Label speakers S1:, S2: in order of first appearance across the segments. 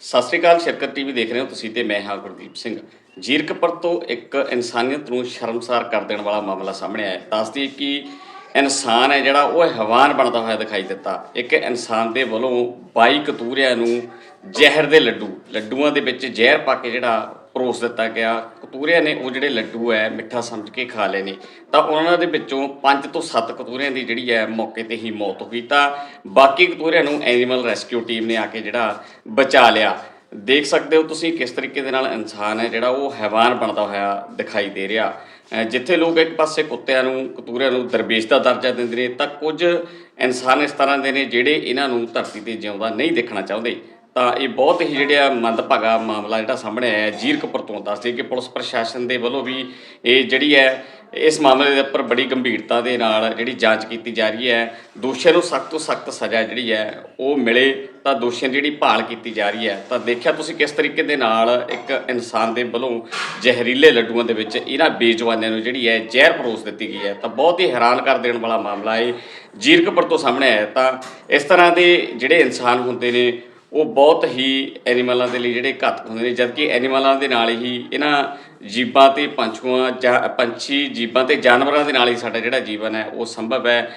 S1: ਸਤਿ ਸ਼੍ਰੀ ਅਕਾਲ, ਸ਼ਰਕਤ ਟੀਵੀ ਦੇਖ ਰਹੇ ਹੋ ਤੁਸੀਂ ਤੇ ਮੈਂ ਹਾਂ ਗੁਰਦੀਪ ਸਿੰਘ। ਜੀਰਕਪੁਰ ਤੋਂ ਇੱਕ ਇਨਸਾਨੀਅਤ ਨੂੰ ਸ਼ਰਮਸਾਰ ਕਰ ਦੇਣ ਵਾਲਾ ਮਾਮਲਾ ਸਾਹਮਣੇ ਆਇਆ। ਦੱਸਦੀ ਕਿ ਇਨਸਾਨ ਹੈ ਜਿਹੜਾ, ਉਹ ਹੈਵਾਨ ਬਣਦਾ ਹੋਇਆ ਦਿਖਾਈ ਦਿੱਤਾ। ਇੱਕ ਇਨਸਾਨ ਦੇ ਵੱਲੋਂ 22 ਕਤੂਰਿਆਂ ਨੂੰ ਜ਼ਹਿਰ ਦੇ ਲੱਡੂ, ਲੱਡੂਆਂ ਦੇ ਵਿੱਚ ਜ਼ਹਿਰ ਪਾ ਕੇ ਜਿਹੜਾ ਪਰੋਸ ਦਿੱਤਾ ਗਿਆ। ਕਤੂਰਿਆਂ ਨੇ ਉਹ ਜਿਹੜੇ ਲੱਡੂ ਹੈ ਮਿੱਠਾ ਸਮਝ ਕੇ ਖਾ ਲਏ ਨੇ। ਤਾਂ ਉਹਨਾਂ ਦੇ ਵਿੱਚੋਂ 5 ਤੋਂ 7 ਕਤੂਰਿਆਂ ਦੀ ਜਿਹੜੀ ਹੈ ਮੌਕੇ ਤੇ ਹੀ ਮੌਤ ਹੋ ਗਈ ਤਾਂ ਬਾਕੀ ਕਤੂਰਿਆਂ ਨੂੰ ਐਨੀਮਲ ਰੈਸਕਿਊ ਟੀਮ ਨੇ ਆ ਕੇ ਜਿਹੜਾ ਬਚਾ ਲਿਆ। ਦੇਖ ਸਕਦੇ ਹੋ ਤੁਸੀਂ ਕਿਸ ਤਰੀਕੇ ਦੇ ਨਾਲ ਇਨਸਾਨ ਹੈ ਜਿਹੜਾ ਉਹ ਹੈਵਾਨ ਬਣਦਾ ਹੋਇਆ ਦਿਖਾਈ ਦੇ ਰਿਹਾ। ਜਿੱਥੇ ਲੋਕ ਇੱਕ ਪਾਸੇ ਕੁੱਤਿਆਂ ਨੂੰ, ਕਤੂਰਿਆਂ ਨੂੰ ਦਰਵੇਸ਼ ਦਾ ਦਰਜਾ ਦਿੰਦੇ ਨੇ, ਤਾਂ ਕੁਝ ਇਨਸਾਨ ਇਸ ਤਰ੍ਹਾਂ ਦੇ ਨੇ ਜਿਹੜੇ ਇਹਨਾਂ ਨੂੰ ਧਰਤੀ ਤੇ ਜਿਉਂਦਾ ਨਹੀਂ ਦੇਖਣਾ ਚਾਹੁੰਦੇ। ਤਾਂ ਇਹ ਬਹੁਤ ਹੀ ਜਿਹੜਾ ਮੰਦਭਾਗਾ ਮਾਮਲਾ ਜਿਹੜਾ ਸਾਹਮਣੇ ਆਇਆ ਜੀਰਕਪੁਰ ਤੋਂ। ਦੱਸਦੇ ਕਿ ਪੁਲਿਸ ਪ੍ਰਸ਼ਾਸਨ ਦੇ ਵੱਲੋਂ ਵੀ ਇਹ ਜਿਹੜੀ ਹੈ, ਇਸ ਮਾਮਲੇ ਦੇ ਉੱਪਰ ਬੜੀ ਗੰਭੀਰਤਾ ਦੇ ਨਾਲ ਜਿਹੜੀ ਜਾਂਚ ਕੀਤੀ ਜਾ ਰਹੀ ਹੈ। ਦੋਸ਼ੀਆਂ ਨੂੰ ਸਖਤ ਤੋਂ ਸਖਤ ਸਜ਼ਾ ਜਿਹੜੀ ਹੈ, ਉਹ ਮਿਲੇ ਤਾਂ ਦੋਸ਼ੀਆਂ ਦੀ ਜਿਹੜੀ ਭਾਲ ਕੀਤੀ ਜਾ ਰਹੀ ਹੈ। ਤਾਂ ਦੇਖਿਆ ਤੁਸੀਂ ਕਿਸ ਤਰੀਕੇ ਦੇ ਨਾਲ ਇੱਕ ਇਨਸਾਨ ਦੇ ਵੱਲੋਂ ਜ਼ਹਿਰੀਲੇ ਲੱਡੂਆਂ ਦੇ ਵਿੱਚ ਇਹਨਾਂ ਬੇਜਵਾਨਾਂ ਨੂੰ ਜਿਹੜੀ ਹੈ, ਜ਼ਹਿਰ ਪਰੋਸ ਦਿੱਤੀ ਗਈ ਹੈ। ਤਾਂ ਬਹੁਤ ਹੀ ਹੈਰਾਨ ਕਰ ਦੇਣ ਵਾਲਾ ਮਾਮਲਾ ਹੈ ਜੀਰਕਪੁਰ ਤੋਂ ਸਾਹਮਣੇ ਆਇਆ ਤਾਂ ਇਸ ਤਰ੍ਹਾਂ ਦੇ ਜਿਹੜੇ ਇਨਸਾਨ ਹੁੰਦੇ ਨੇ ਉਹ ਬਹੁਤ ਹੀ ਐਨੀਮਲਾਂ ਦੇ ਲਈ ਜਿਹੜੇ ਘਾਤਕ ਹੁੰਦੇ ਨੇ, ਜਦਕਿ ਐਨੀਮਲਾਂ ਦੇ ਨਾਲ ਹੀ ਇਹਨਾਂ ਜੀਵਾਂ ਤੇ ਪੰਛੂਆਂ ਜਾਂ ਪੰਛੀ ਜੀਵਾਂ ਤੇ ਜਾਨਵਰਾਂ ਦੇ ਨਾਲ ਹੀ ਸਾਡਾ ਜਿਹੜਾ ਜੀਵਨ ਹੈ ਉਹ ਸੰਭਵ ਹੈ।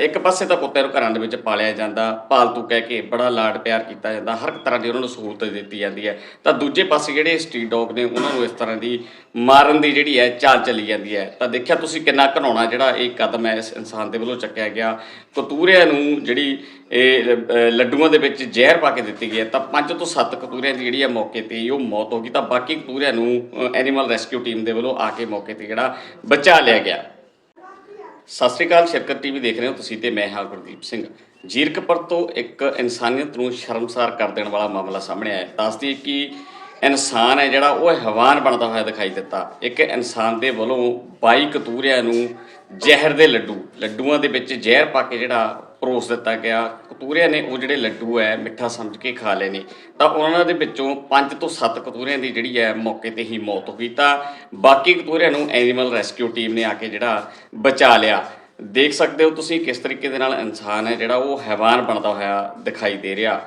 S1: ਇੱਕ ਪਾਸੇ ਤਾਂ ਕੁੱਤਿਆਂ ਨੂੰ ਘਰਾਂ ਦੇ ਵਿੱਚ ਪਾਲਿਆ ਜਾਂਦਾ ਪਾਲਤੂ ਕਹਿ ਕੇ ਬੜਾ ਲਾਡ ਪਿਆਰ ਕੀਤਾ ਜਾਂਦਾ ਹਰ ਇੱਕ ਤਰ੍ਹਾਂ ਦੀ ਉਹਨਾਂ ਨੂੰ ਸਹੂਲਤ ਦਿੱਤੀ ਜਾਂਦੀ ਹੈ। ਤਾਂ ਦੂਜੇ ਪਾਸੇ ਜਿਹੜੇ ਸਟਰੀਟ ਡੌਗ ਨੇ ਉਹਨਾਂ ਨੂੰ ਇਸ ਤਰ੍ਹਾਂ ਦੀ ਮਾਰਨ ਦੀ ਜਿਹੜੀ ਹੈ ਚਾਲ ਚੱਲੀ ਜਾਂਦੀ ਹੈ। ਤਾਂ ਦੇਖਿਆ ਤੁਸੀਂ ਕਿੰਨਾ ਘਨਾਉਣਾ ਜਿਹੜਾ ਇਹ ਕਦਮ ਹੈ ਇਸ ਇਨਸਾਨ ਦੇ ਵੱਲੋਂ ਚੱਕਿਆ ਗਿਆ। ਕਤੂਰਿਆਂ ਨੂੰ ਜਿਹੜੀ ਇਹ ਅਹ, ਲੱਡੂਆਂ ਦੇ ਵਿੱਚ ਜ਼ਹਿਰ ਪਾ ਕੇ ਦਿੱਤੀ ਗਈ ਹੈ। ਤਾਂ ਪੰਜ ਤੋਂ ਸੱਤ ਕਤੂਰਿਆਂ ਦੀ ਜਿਹੜੀ ਹੈ ਮੌਕੇ ਤੇ ਉਹ ਮੌਤ ਹੋ ਗਈ। ਤਾਂ ਬਾਕੀ ਕਤੂਰਿਆਂ ਨੂੰ ਐਨੀ ਐਨੀਮਲ ਰੈਸਕਿਊ ਟੀਮ ਦੇ ਵੱਲੋਂ ਆ ਕੇ ਮੌਕੇ ਤੇ ਜਿਹੜਾ ਬਚਾ ਲਿਆ ਗਿਆ। ਸਤਿ ਸ਼੍ਰੀ ਅਕਾਲ, ਸ਼ਰਕਤ ਟੀਵੀ ਦੇਖ ਰਹੇ ਹੋ ਤੁਸੀਂ ਤੇ ਮੈਂ ਹਾਂ ਗੁਰਦੀਪ ਸਿੰਘ। ਜੀਰਕਪੁਰ ਤੋਂ ਇੱਕ ਇਨਸਾਨੀਅਤ ਨੂੰ ਸ਼ਰਮਸਾਰ ਕਰ ਦੇਣ ਵਾਲਾ ਮਾਮਲਾ ਸਾਹਮਣੇ ਆਇਆ। ਦੱਸਦੀ ਹੈ ਕਿ ਇਨਸਾਨ ਹੈ ਜਿਹੜਾ, ਉਹ ਹੈਵਾਨ ਬਣਦਾ ਹੋਇਆ ਦਿਖਾਈ ਦਿੱਤਾ। ਇੱਕ ਇਨਸਾਨ ਦੇ ਵੱਲੋਂ 22 ਕਤੂਰਿਆਂ ਨੂੰ ਜ਼ਹਿਰ ਦੇ ਲੱਡੂ, ਲੱਡੂਆਂ ਦੇ ਵਿੱਚ ਜ਼ਹਿਰ ਪਾ ਕੇ ਜਿਹੜਾ ਪਰੋਸ ਦਿੱਤਾ ਗਿਆ। ਕਤੂਰਿਆਂ ਨੇ ਉਹ ਜਿਹੜੇ ਲੱਡੂ ਹੈ ਮਿੱਠਾ ਸਮਝ ਕੇ ਖਾ ਲਏ ਨੇ। ਤਾਂ ਉਹਨਾਂ ਦੇ ਵਿੱਚੋਂ 5 ਤੋਂ 7 ਕਤੂਰਿਆਂ ਦੀ ਜਿਹੜੀ ਹੈ ਮੌਕੇ ਤੇ ਹੀ ਮੌਤ ਹੋ ਗਈ। ਤਾਂ ਬਾਕੀ ਕਤੂਰਿਆਂ ਨੂੰ ਐਨੀਮਲ ਰੈਸਕਿਊ ਟੀਮ ਨੇ ਆ ਕੇ ਜਿਹੜਾ ਬਚਾ ਲਿਆ। ਦੇਖ ਸਕਦੇ ਹੋ ਤੁਸੀਂ ਕਿਸ ਤਰੀਕੇ ਦੇ ਨਾਲ ਇਨਸਾਨ ਹੈ ਜਿਹੜਾ ਉਹ ਹੈਵਾਨ ਬਣਦਾ ਹੋਇਆ ਦਿਖਾਈ ਦੇ ਰਿਹਾ।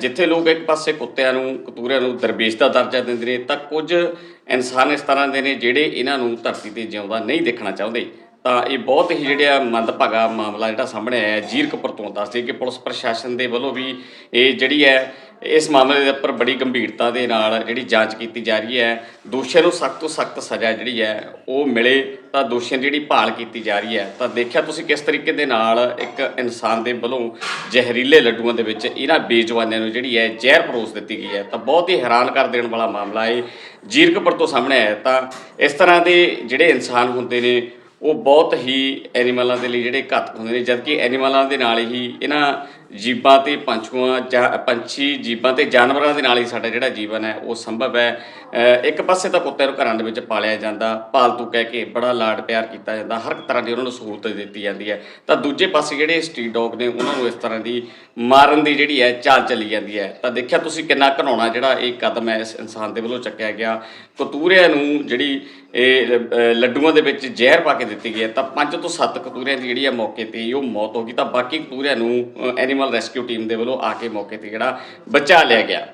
S1: ਜਿੱਥੇ ਲੋਕ ਇੱਕ ਪਾਸੇ ਕੁੱਤਿਆਂ ਨੂੰ, ਕਤੂਰਿਆਂ ਨੂੰ ਦਰਵੇਸ਼ ਦਾ ਦਰਜਾ ਦਿੰਦੇ ਨੇ, ਤਾਂ ਕੁਝ ਇਨਸਾਨ ਇਸ ਤਰ੍ਹਾਂ ਦੇ ਨੇ ਜਿਹੜੇ ਇਹਨਾਂ ਨੂੰ ਧਰਤੀ ਤੇ ਜਿਉਂਦਾ ਨਹੀਂ ਦੇਖਣਾ ਚਾਹੁੰਦੇ। ਤਾਂ ਇਹ ਬਹੁਤ ਹੀ ਜਿਹੜਾ ਮੰਦਭਾਗਾ ਮਾਮਲਾ ਜਿਹੜਾ ਸਾਹਮਣੇ ਆਇਆ ਜੀਰਕਪੁਰ ਤੋਂ ਦੱਸਦੇ ਕਿ ਪੁਲਿਸ ਪ੍ਰਸ਼ਾਸਨ ਦੇ ਵੱਲੋਂ ਵੀ ਇਹ ਜਿਹੜੀ ਹੈ, ਇਸ ਮਾਮਲੇ ਦੇ ਉੱਪਰ ਬੜੀ ਗੰਭੀਰਤਾ ਦੇ ਨਾਲ ਜਿਹੜੀ ਜਾਂਚ ਕੀਤੀ ਜਾ ਰਹੀ ਹੈ। ਦੋਸ਼ੀਆਂ ਨੂੰ ਸਖਤ ਤੋਂ ਸਖਤ ਸਜ਼ਾ ਜਿਹੜੀ ਹੈ, ਉਹ ਮਿਲੇ ਤਾਂ ਦੋਸ਼ੀਆਂ ਦੀ ਜਿਹੜੀ ਭਾਲ ਕੀਤੀ ਜਾ ਰਹੀ ਹੈ। ਤਾਂ ਦੇਖਿਆ ਤੁਸੀਂ ਕਿਸ ਤਰੀਕੇ ਦੇ ਨਾਲ ਇੱਕ ਇਨਸਾਨ ਦੇ ਵੱਲੋਂ ਜ਼ਹਿਰੀਲੇ ਲੱਡੂਆਂ ਦੇ ਵਿੱਚ ਇਹਨਾਂ ਬੇਜਵਾਨਾਂ ਨੂੰ ਜਿਹੜੀ ਹੈ, ਜ਼ਹਿਰ ਪਰੋਸ ਦਿੱਤੀ ਗਈ ਹੈ। ਤਾਂ ਬਹੁਤ ਹੀ ਹੈਰਾਨ ਕਰ ਦੇਣ ਵਾਲਾ ਮਾਮਲਾ ਹੈ ਜੀਰਕਪੁਰ ਤੋਂ ਸਾਹਮਣੇ ਆਇਆ ਤਾਂ ਇਸ ਤਰ੍ਹਾਂ ਦੇ ਜਿਹੜੇ ਇਨਸਾਨ ਹੁੰਦੇ ਨੇ ਉਹ ਬਹੁਤ ਹੀ ਐਨੀਮਲਾਂ ਦੇ ਲਈ ਜਿਹੜੇ ਘਾਤਕ ਹੁੰਦੇ ਨੇ, ਜਦਕਿ ਐਨੀਮਲਾਂ ਦੇ ਨਾਲ ਹੀ ਇਹਨਾਂ ਜੀਵਾਂ ਤੇ ਪੰਛੂਆਂ, ਜਾਂ ਪੰਛੀ ਜੀਵਾਂ ਤੇ ਜਾਨਵਰਾਂ ਦੇ ਨਾਲ ਹੀ ਸਾਡਾ ਜਿਹੜਾ ਜੀਵਨ ਹੈ, ਉਹ ਸੰਭਵ ਹੈ। ਇੱਕ ਪਾਸੇ ਤਾਂ ਕੁੱਤਿਆਂ ਨੂੰ ਘਰਾਂ ਦੇ ਵਿੱਚ ਪਾਲਿਆ ਜਾਂਦਾ, ਪਾਲਤੂ ਕਹਿ ਕੇ ਬੜਾ ਲਾਡ ਪਿਆਰ ਕੀਤਾ ਜਾਂਦਾ, ਹਰ ਇੱਕ ਤਰ੍ਹਾਂ ਦੀ ਉਹਨਾਂ ਨੂੰ ਸਹੂਲਤ ਦਿੱਤੀ ਜਾਂਦੀ ਹੈ। ਤਾਂ ਦੂਜੇ ਪਾਸੇ ਜਿਹੜੇ ਸਟਰੀਟ ਡੌਗ ਨੇ, ਉਹਨਾਂ ਨੂੰ ਇਸ ਤਰ੍ਹਾਂ ਦੀ ਮਾਰਨ ਦੀ ਜਿਹੜੀ ਹੈ, ਚਾਲ ਚੱਲੀ ਜਾਂਦੀ ਹੈ। ਤਾਂ ਦੇਖਿਆ ਤੁਸੀਂ ਕਿੰਨਾ ਘਨਾਉਣਾ ਜਿਹੜਾ ਇਹ ਕਦਮ ਹੈ, ਇਸ ਇਨਸਾਨ ਦੇ ਵੱਲੋਂ ਚੱਕਿਆ ਗਿਆ। ਕਤੂਰਿਆਂ ਨੂੰ ਜਿਹੜੀ ਇਹ ਲੱਡੂਆਂ ਦੇ ਵਿੱਚ ਜ਼ਹਿਰ ਪਾ ਕੇ ਦਿੱਤੀ ਗਈ ਹੈ, ਤਾਂ ਪੰਜ ਤੋਂ ਸੱਤ ਕਤੂਰਿਆਂ ਦੀ ਜਿਹੜੀ ਹੈ ਮੌਕੇ ਤੇ ਉਹ ਮੌਤ ਹੋ ਗਈ। ਤਾਂ ਬਾਕੀ ਕਤੂਰਿਆਂ ਨੂੰ ਐਨੀਮਲ ਰੈਸਕਿਊ ਟੀਮ ਦੇ ਵੱਲੋਂ ਆ ਕੇ ਮੌਕੇ ਤੇ ਜਿਹੜਾ ਬਚਾ ਲਿਆ ਗਿਆ।